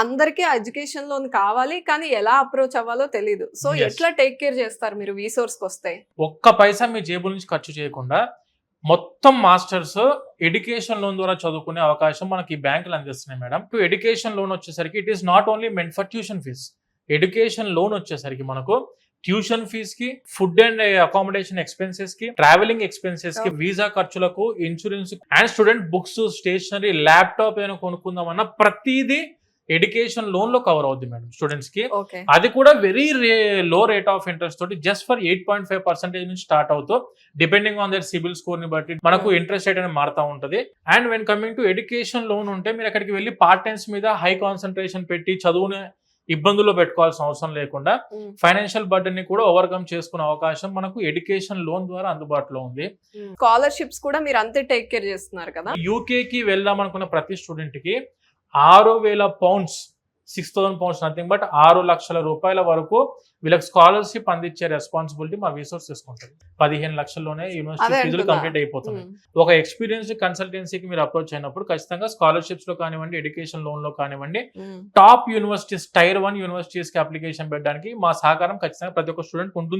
అందరికీ education loan కావాలి కానీ ఎలా అప్రోచ్ అవ్వాలో తెలియదు సో. ఎట్లా టేక్ కేర్ చేస్తారు మీరు వీసోర్స్కి వస్తే? ఒక్క పైసా మీ జేబుల నుంచి ఖర్చు చేయకుండా మొత్తం మాస్టర్స్ ఎడ్యుకేషన్ లోన్ ద్వారా చదువుకునే అవకాశం మనకి ఈ బ్యాంకులు అందిస్తున్నాయి మేడం. టు ఎడ్యుకేషన్ లోన్ వచ్చేసరికి it is not only meant for tuition fee education loan వచ్చేసరికి మనకు ట్యూషన్ ఫీజ్కి ఫుడ్ అండ్ అకామిడేషన్ ఎక్స్పెన్సెస్కి ట్రావెలింగ్ ఎక్స్పెన్సెస్కి వీసా ఖర్చులకు insurance and student books stationery laptop ఏమైనా కొనుక్కుందామన్నా ప్రతిదీ ఎడ్యుకేషన్ లోన్లో కవర్ అవుద్ది మేడం స్టూడెంట్స్కి అది కూడా very low rate of interest తోటి just for eight point five percentage నుంచి స్టార్ట్ అవుతూ డిపెండింగ్ ఆన్ దర్ సిబిల్ స్కోర్ని బట్టి మనకు Hmm. ఇంట్రెస్ట్ రేట్ అనేది మారుతా ఉంటది. And when coming to education loan ఉంటే మీరు అక్కడికి వెళ్ళి పార్ట్ టైమ్స్ మీద హై కాన్సన్ట్రేషన్ పెట్టి చదువుని ఇబ్బందుల్లో పెట్టుకోవాల్సిన అవసరం లేకుండా ఫైనాన్షియల్ బర్డెన్ని కూడా ఓవర్కమ్ చేసుకునే అవకాశం మనకు ఎడ్యుకేషన్ లోన్ ద్వారా అందుబాటులో ఉంది. స్కాలర్షిప్స్ కూడా మీరు అంతే టేక్ కేర్ చేస్తున్నారు కదా? యూకే కి వెళ్దాం అనుకున్న ప్రతి స్టూడెంట్కి ఆరు వేల pounds six thousand pounds nothing but ఆరు లక్షల రూపాయల వరకు వీళ్ళకి స్కాలర్షిప్ అందించే రెస్పాన్సిబిలిటీ మా రీసోర్స్ తీసుకుంటుంది పదిహేను లక్షల్లోనే యూనివర్సిటీ ఫీజులు. కంప్లీట్ అయిపోతుంది. ఒక ఎక్స్పీరియన్స్ కన్సల్టెన్సీకి మీరు అప్రోచ్ అయినప్పుడు ఖచ్చితంగా స్కాలర్షిప్స్లో కానివ్వండి ఎడ్యుకేషన్ లోన్లో కానివ్వండి. టాప్ యూనివర్సిటీస్ టైర్ వన్ యూనివర్సిటీస్కి అప్లికేషన్ పెట్టడానికి మా సహకారం ఖచ్చితంగా ప్రతి ఒక్క స్టూడెంట్ ఉంటుంది